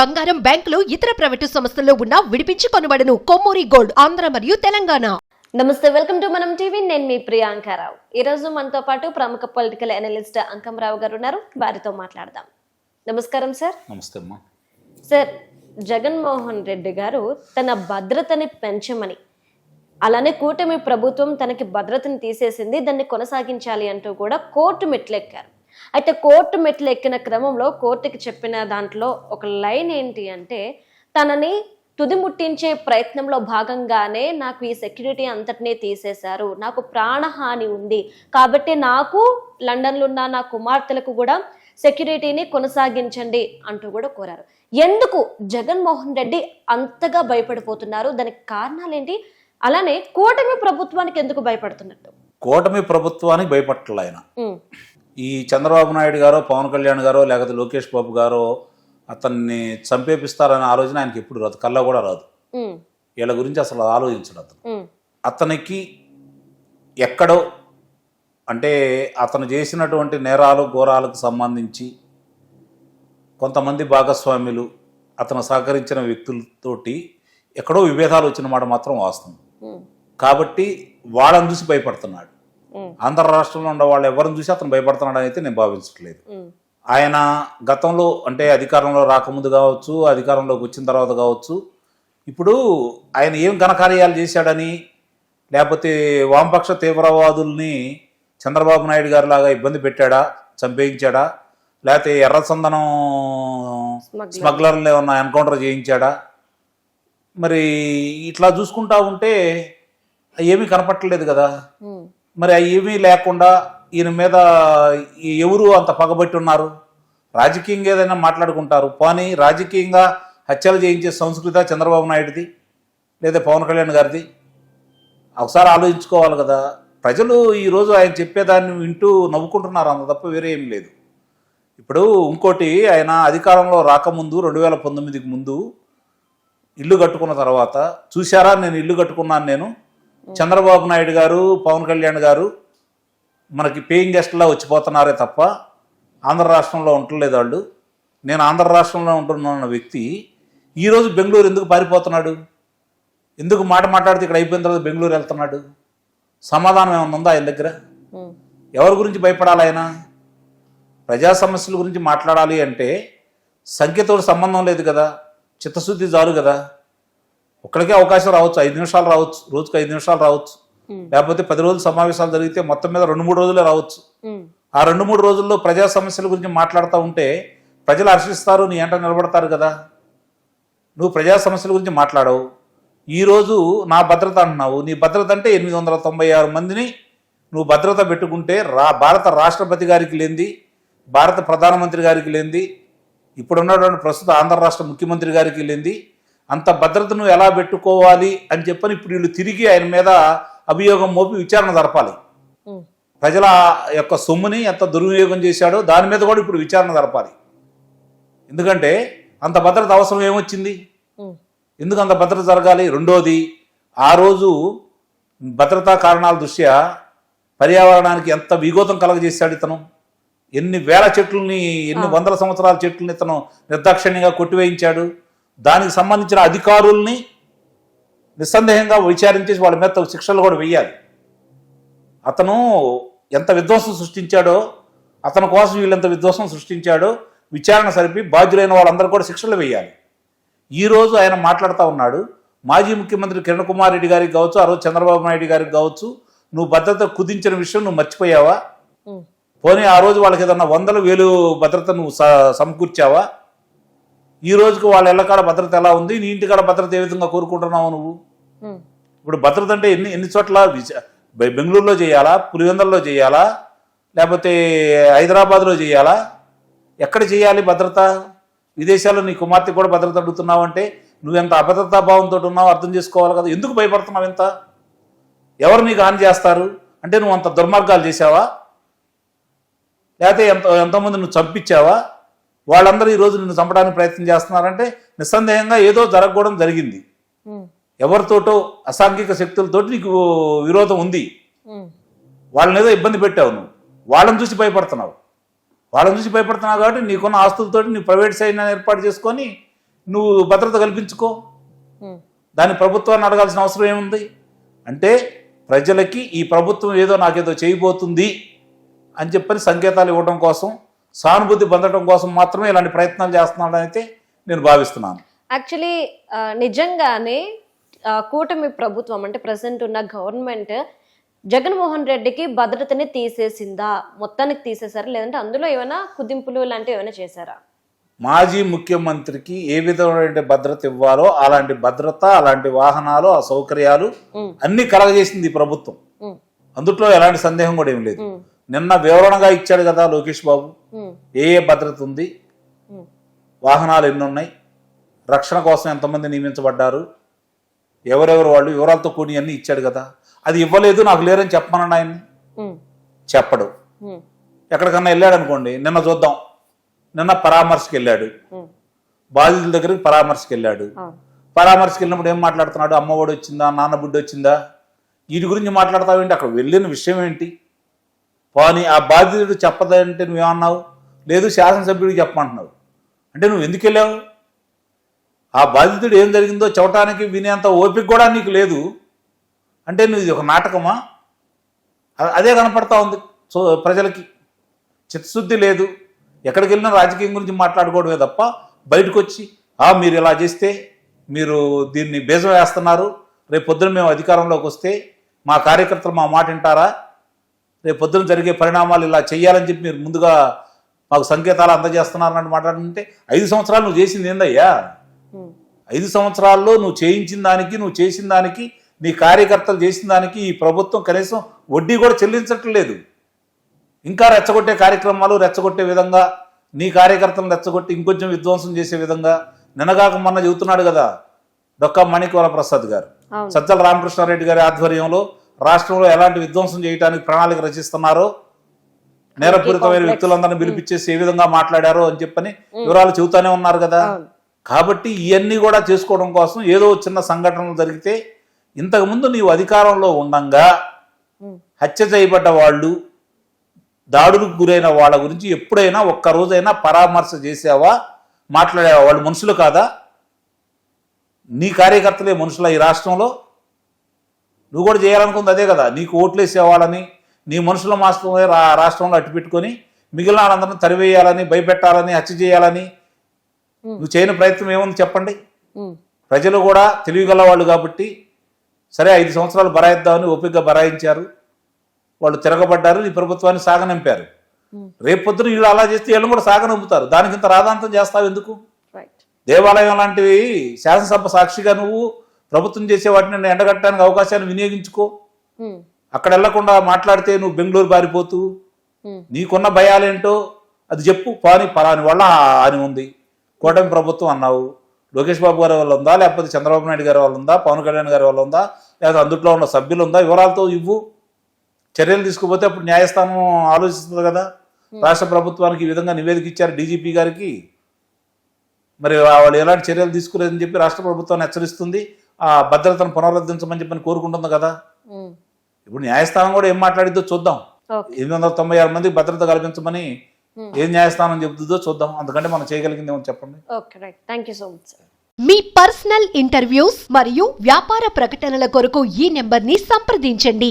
బంగారం బ్యాంకులు ఇతర ప్రైవేటు సంస్థల్లో ఉన్న విడిపించి కొనబడను కొమ్మూరి గోల్డ్ ఆంధ్ర మరియు తెలంగాణ. నమస్తే వెల్కమ్ టు మనం టీవీ. నేను మీ ప్రియాంకారావు ఈ రోజు మనతో పాటు ప్రముఖ పొలిటికల్ అనలిస్ట్ అంకంరావు గారు ఉన్నారు. వారితో మాట్లాడదాం. నమస్కారం సార్. నమస్తే అమ్మా. సార్ జగన్మోహన్ రెడ్డి గారు తన భద్రతని పెంచమని అలానే కూటమి ప్రభుత్వం తనకి భద్రతని తీసేసింది దాన్ని కొనసాగించాలి అంటూ కూడా కోర్టు మెట్లెక్కారు. అయితే కోర్టు మెట్లు ఎక్కిన క్రమంలో కోర్టుకి చెప్పిన దాంట్లో ఒక లైన్ ఏంటి అంటే తనని తుది ముట్టించే ప్రయత్నంలో భాగంగానే నాకు ఈ సెక్యూరిటీ అంతటినీ తీసేశారు. నాకు ప్రాణహాని ఉంది. కాబట్టి నాకు లండన్లో ఉన్న నా కుమార్తెలకు కూడా సెక్యూరిటీని కొనసాగించండి అంటూ కూడా కోరారు. ఎందుకు జగన్మోహన్ రెడ్డి అంతగా భయపడిపోతున్నారు? దానికి కారణాలు ఏంటి? అలానే కూటమి ప్రభుత్వానికి ఎందుకు భయపడుతున్నట్టు? కూటమి ప్రభుత్వానికి ఆయన. ఉమ్, ఈ చంద్రబాబు నాయుడు గారో పవన్ కళ్యాణ్ గారో లేకపోతే లోకేష్ బాబు గారో అతన్ని చంపేపిస్తారనే ఆలోచన ఆయనకి ఎప్పుడు రాదు. కల్లా కూడా రాదు. వీళ్ళ గురించి అసలు ఆలోచించడు అతను. అతనికి ఎక్కడో అంటే అతను చేసినటువంటి నేరాలు ఘోరాలకు సంబంధించి కొంతమంది భాగస్వాములు అతను సహకరించిన వ్యక్తులతోటి ఎక్కడో విభేదాలు వచ్చిన మాట మాత్రం వాస్తవం. కాబట్టి వాళ్ళని చూసి భయపడుతున్నాడు. ఆంధ్ర రాష్ట్రంలో ఉన్న వాళ్ళు ఎవరిని చూసి అతను భయపడుతున్నాడు అయితే నేను భావించట్లేదు. ఆయన గతంలో అంటే అధికారంలో రాకముందు కావచ్చు అధికారంలోకి వచ్చిన తర్వాత కావచ్చు ఇప్పుడు ఆయన ఏం ఘనకార్యాలు చేశాడని లేకపోతే వామపక్ష తీవ్రవాదుల్ని చంద్రబాబు నాయుడు గారి లాగా ఇబ్బంది పెట్టాడా చంపేయించాడా లేకపోతే ఎర్రచందనం. స్మగ్లర్లు ఏమన్నా ఎన్కౌంటర్ చేయించాడా? మరి ఇట్లా చూసుకుంటా ఉంటే ఏమీ కనపట్టలేదు కదా. మరి అవి ఏమీ లేకుండా ఈయన మీద ఎవరు అంత పగబట్టి ఉన్నారు? రాజకీయంగా ఏదైనా మాట్లాడుకుంటారు. పోనీ రాజకీయంగా హత్యలు చేయించే సంస్కృత చంద్రబాబు నాయుడుది లేదా పవన్ కళ్యాణ్ గారిది? ఒకసారి ఆలోచించుకోవాలి కదా. ప్రజలు ఈరోజు ఆయన చెప్పేదాన్ని వింటూ నవ్వుకుంటున్నారు. అంత తప్ప వేరే ఏం లేదు. ఇప్పుడు ఇంకోటి ఆయన అధికారంలో రాకముందు రెండు వేల పంతొమ్మిదికి ముందు ఇల్లు కట్టుకున్న తర్వాత చూశారా నేను ఇల్లు కట్టుకున్నాను నేను? చంద్రబాబు నాయుడు గారు పవన్ కళ్యాణ్ గారు మనకి పేయింగ్ గెస్ట్లా వచ్చిపోతున్నారే తప్ప ఆంధ్ర రాష్ట్రంలో ఉండలేదు వాళ్ళు. నేను ఆంధ్ర రాష్ట్రంలో ఉంటున్న వ్యక్తి ఈరోజు బెంగళూరు ఎందుకు పారిపోతున్నాడు? ఎందుకు మాట మాట్లాడితే ఇక్కడ అయిపోయిన తర్వాత బెంగళూరు వెళ్తున్నాడు? సమాధానం ఏమైనా ఉందా ఆయన దగ్గర? ఎవరి గురించి భయపడాలి ఆయన? ప్రజా సమస్యల గురించి మాట్లాడాలి అంటే సంఖ్యతో సంబంధం లేదు కదా చిత్తశుద్ధి చాలు కదా. ఒక్కడికే అవకాశం రావచ్చు ఐదు నిమిషాలు రావచ్చు రోజుకు ఐదు నిమిషాలు రావచ్చు. లేకపోతే పది రోజులు సమావేశాలు జరిగితే మొత్తం మీద రెండు మూడు రోజులే రావచ్చు. ఆ రెండు మూడు రోజుల్లో ప్రజా సమస్యల గురించి మాట్లాడుతూ ఉంటే ప్రజలు హర్షిస్తారు నీ ఎంట నిలబడతారు కదా. నువ్వు ప్రజా సమస్యల గురించి మాట్లాడవు. ఈరోజు నా భద్రత అంటున్నావు. నీ భద్రత అంటే ఎనిమిది వందల తొంభై ఆరు మందిని నువ్వు భద్రత పెట్టుకుంటే రా భారత రాష్ట్రపతి గారికి లేనిది భారత ప్రధానమంత్రి గారికి లేనిది ఇప్పుడున్నటువంటి ప్రస్తుత ఆంధ్ర రాష్ట్ర ముఖ్యమంత్రి గారికి లేనిది అంత భద్రత నువ్వు ఎలా పెట్టుకోవాలి అని చెప్పని ఇప్పుడు వీళ్ళు తిరిగి ఆయన మీద అభియోగం మోపి విచారణ జరపాలి. ప్రజల యొక్క సొమ్ముని ఎంత దుర్వినియోగం చేశాడో దాని మీద కూడా ఇప్పుడు విచారణ జరపాలి. ఎందుకంటే అంత భద్రత అవసరం ఏమొచ్చింది? ఎందుకు అంత భద్రత జరగాలి? రెండోది ఆ రోజు భద్రతా కారణాల దృష్ట్యా పర్యావరణానికి ఎంత విఘోతం కలగజేశాడు ఇతను? ఎన్ని వేల చెట్లని ఎన్ని వందల సంవత్సరాల చెట్లని ఇతను నిర్దాక్షిణ్యంగా కొట్టివేయించాడు? దానికి సంబంధించిన అధికారుల్ని నిస్సందేహంగా విచారించి వాళ్ళ మీద శిక్షలు కూడా వెయ్యాలి అతను ఎంత విధ్వంసం సృష్టించాడో అతని కోసం వీళ్ళెంత విధ్వంసం సృష్టించాడో విచారణ సరిపి బాధ్యులైన వాళ్ళందరూ కూడా శిక్షలు వేయాలి. ఈ రోజు ఆయన మాట్లాడుతూ ఉన్నాడు. మాజీ ముఖ్యమంత్రి కిరణ్ కుమార్ రెడ్డి గారికి కావచ్చు ఆ రోజు చంద్రబాబు నాయుడు గారికి కావచ్చు నువ్వు భద్రత కుదించిన విషయం నువ్వు మర్చిపోయావా? పోనీ ఆ రోజు వాళ్ళకి ఏదన్నా వందల వేలు భద్రత నువ్వు సమకూర్చావా? ఈ రోజుకి వాళ్ళ ఇళ్ళకాడ భద్రత ఎలా ఉంది? నీ ఇంటికాడ భద్రత ఏ విధంగా కోరుకుంటున్నావు నువ్వు? ఇప్పుడు భద్రత అంటే ఎన్ని ఎన్ని చోట్ల బెంగళూరులో చేయాలా? పులివెందల్లో చేయాలా? లేకపోతే హైదరాబాద్లో చేయాలా? ఎక్కడ చేయాలి భద్రత? విదేశాల్లో నీ కుమార్తె కూడా భద్రత అడుగుతున్నావు అంటే నువ్వెంత అభద్రతా భావంతో ఉన్నావు అర్థం చేసుకోవాలి కదా. ఎందుకు భయపడుతున్నావు ఇంత? ఎవరు నీకు హాని చేస్తారు? అంటే నువ్వు అంత దుర్మార్గాలు చేసావా లేకపోతే ఎంత ఎంతోమంది నువ్వు చంపించావా? వాళ్ళందరూ ఈరోజు నిన్ను చంపడానికి ప్రయత్నం చేస్తున్నారంటే నిస్సందేహంగా ఏదో జరగకూడదు జరిగింది. ఎవరితోటో అసాంఘిక శక్తులతోటి నీకు విరోధం ఉంది. వాళ్ళని ఏదో ఇబ్బంది పెట్టావు నువ్వు. వాళ్ళని చూసి భయపడుతున్నావు. వాళ్ళని చూసి భయపడుతున్నావు కాబట్టి నీకున్న ఆస్తులతోటి నీ ప్రైవేట్ సైన్యాన్ని ఏర్పాటు చేసుకొని నువ్వు భద్రత కల్పించుకో. ఉమ్, దాని ప్రభుత్వాన్ని అడగాల్సిన అవసరం ఏముంది? అంటే ప్రజలకి ఈ ప్రభుత్వం ఏదో నాకేదో చేయబోతుంది అని చెప్పని సంకేతాలు ఇవ్వడం కోసం సానుభూతి పొందడం కోసం మాత్రమే ఇలాంటి ప్రయత్నాలు చేస్తున్నాడని అయితే నేను భావిస్తున్నాను. యాక్చువల్లీ నిజంగానే కూటమి ప్రభుత్వం అంటే ప్రజెంట్ ఉన్న గవర్నమెంట్ జగన్మోహన్ రెడ్డికి భద్రతని తీసేసిందా? మొత్తానికి తీసేసారా లేదంటే అందులో ఏమైనా కుదింపులు లాంటివి ఏమైనా చేశారా? మాజీ ముఖ్యమంత్రికి ఏ విధమైన భద్రత ఇవ్వాలో అలాంటి భద్రత అలాంటి వాహనాలు ఆ సౌకర్యాలు అన్ని కలగజేసింది ఈ ప్రభుత్వం. అందుట్లో ఎలాంటి సందేహం కూడా ఏం లేదు. నిన్న వివరణగా ఇచ్చాడు కదా లోకేష్ బాబు. ఏ ఏ భద్రత ఉంది? వాహనాలు ఎన్ని ఉన్నాయి రక్షణ కోసం ఎంతమంది నియమించబడ్డారు? ఎవరెవరు వాళ్ళు? వివరాలతో కూడి అన్ని ఇచ్చాడు కదా. అది ఇవ్వలేదు నాకు లేరని చెప్పమనండి ఆయన ఉమ్, చెప్పడు. ఎక్కడికన్నా వెళ్ళాడు అనుకోండి నిన్న చూద్దాం. నిన్న పరామర్శకి వెళ్ళాడు. బాధితుల దగ్గరికి పరామర్శకి వెళ్ళాడు. పరామర్శకి వెళ్ళినప్పుడు ఏం మాట్లాడుతున్నాడు? అమ్మఒడి వచ్చిందా? నాన్న బుడ్డి వచ్చిందా? వీటి గురించి మాట్లాడతావేంటి? అక్కడ వెళ్ళిన విషయం ఏంటి? పోనీ ఆ బాధితుడు చెప్పదంటే నువ్వేమన్నావు? లేదు శాసనసభ్యుడికి చెప్పమంటున్నావు. అంటే నువ్వు ఎందుకు వెళ్ళావు? ఆ బాధితుడు ఏం జరిగిందో చెప్పడానికి వినేంత ఓపిక కూడా నీకు లేదు. అంటే నువ్వు ఇది ఒక నాటకమా? అదే కనపడతా ఉంది సో ప్రజలకి. చిత్తశుద్ధి లేదు. ఎక్కడికి వెళ్ళినా రాజకీయం గురించి మాట్లాడుకోవడమే తప్ప బయటకు వచ్చి ఆ మీరు ఇలా చేస్తే మీరు దీన్ని బేజం వేస్తున్నారు. రేపు పొద్దున మేము అధికారంలోకి వస్తే మా కార్యకర్తలు మా మాట వింటారా? రేపు పొద్దున జరిగే పరిణామాలు ఇలా చేయాలని చెప్పి మీరు ముందుగా మాకు సంకేతాలు అందజేస్తున్నారని మాట్లాడుతుంటే ఐదు సంవత్సరాలు నువ్వు చేసింది ఏందయ్యా? ఐదు సంవత్సరాల్లో నువ్వు చేయించిన దానికి నువ్వు చేసిన దానికి నీ కార్యకర్తలు చేసిన దానికి ఈ ప్రభుత్వం కనీసం వడ్డీ కూడా చెల్లించట్లేదు. ఇంకా రెచ్చగొట్టే కార్యక్రమాలు రెచ్చగొట్టే విధంగా నీ కార్యకర్తలను రెచ్చగొట్టి ఇంకొంచెం విధ్వంసం చేసే విధంగా నినగాక మొన్న చెబుతున్నాడు కదా డొక్కా మణికవర ప్రసాద్ గారు. సజ్జల రామకృష్ణారెడ్డి గారి ఆధ్వర్యంలో రాష్ట్రంలో ఎలాంటి విధ్వంసం చేయడానికి ప్రణాళిక రచిస్తున్నారో? నేరపూరితమైన వ్యక్తులందరినీ పిలిపించేసి ఏ విధంగా మాట్లాడారో అని చెప్పని వివరాలు చెబుతానే ఉన్నారు కదా. కాబట్టి ఇవన్నీ కూడా చేసుకోవడం కోసం ఏదో చిన్న సంఘటనలు జరిగితే ఇంతకుముందు నీవు అధికారంలో ఉండంగా ఉమ్, హత్య చేయబడ్డ వాళ్ళు దాడులకు గురైన వాళ్ళ గురించి ఎప్పుడైనా ఒక్క రోజైనా పరామర్శ చేసావా? మాట్లాడావా? వాళ్ళు మనుషులు కాదా? నీ కార్యకర్తలే మనుషుల ఈ రాష్ట్రంలో? నువ్వు కూడా చేయాలనుకుంది అదే కదా. నీకు ఓట్లు వేసేవాళ్ళని నీ మనుషుల రా రాష్ట్రంలో అట్టు పెట్టుకొని మిగిలిన వాళ్ళందరినీ తరివేయాలని భయపెట్టాలని హత్య చేయాలని నువ్వు చేయని ప్రయత్నం ఏముంది చెప్పండి? ప్రజలు కూడా తెలివిగల వాళ్ళు కాబట్టి సరే ఐదు సంవత్సరాలు బరాయిద్దామని ఓపికగా బరాయించారు. వాళ్ళు తిరగబడ్డారు ఈ ప్రభుత్వాన్ని సాగనంపారు. ఉమ్, రేపు పొద్దున వీళ్ళు అలా చేస్తే వీళ్ళని కూడా సాగనంపుతారు. దానికి ఇంత రాధాంతం చేస్తావు ఎందుకు? దేవాలయం లాంటివి శాసనసభ సాక్షిగా నువ్వు ప్రభుత్వం చేసే వాటిని ఎండగట్టడానికి అవకాశాన్ని వినియోగించుకో. అక్కడ వెళ్ళకుండా మాట్లాడితే నువ్వు బెంగళూరు పారిపోతూ ఉమ్, నీకున్న భయాలేంటో అది చెప్పు. పాని పలాని వల్ల అని ఉంది. కూటమి ప్రభుత్వం అన్నావు. లోకేష్ బాబు గారి వల్ల ఉందా? లేకపోతే చంద్రబాబు నాయుడు గారి వల్ల ఉందా? పవన్ కళ్యాణ్ గారి వల్ల ఉందా? లేదా అందుట్లో ఉన్న సభ్యులు ఉందా? వివరాలతో ఇవ్వు. చర్యలు తీసుకుపోతే అప్పుడు న్యాయస్థానం ఆలోచిస్తుంది కదా. రాష్ట్ర ప్రభుత్వానికి ఈ విధంగా నివేదిక ఇచ్చారు డీజీపీ గారికి. మరి వాళ్ళు ఎలాంటి చర్యలు తీసుకులేదని చెప్పి రాష్ట్ర ప్రభుత్వాన్ని హెచ్చరిస్తుంది. ఆ భద్రతను పునరుద్ధరించమని చెప్పని కోరుకుంటుంది కదా? ఇప్పుడు న్యాయస్థానం కూడా ఏం మాట్లాడిద్దో చూద్దాం. ఎనిమిది వందల తొంభై ఆరు మందికి భద్రత కల్పించమని ఏం న్యాయస్థానం చెబుతుందో చూద్దాం. అందుకంటే మనం చేయగలిగింది ఏమో చెప్పండి. Okay right. Thank you so much sir. Me personal interviews మరియు వ్యాపార ప్రకటనల కొరకు ఈ నెంబర్ని సంప్రదించండి.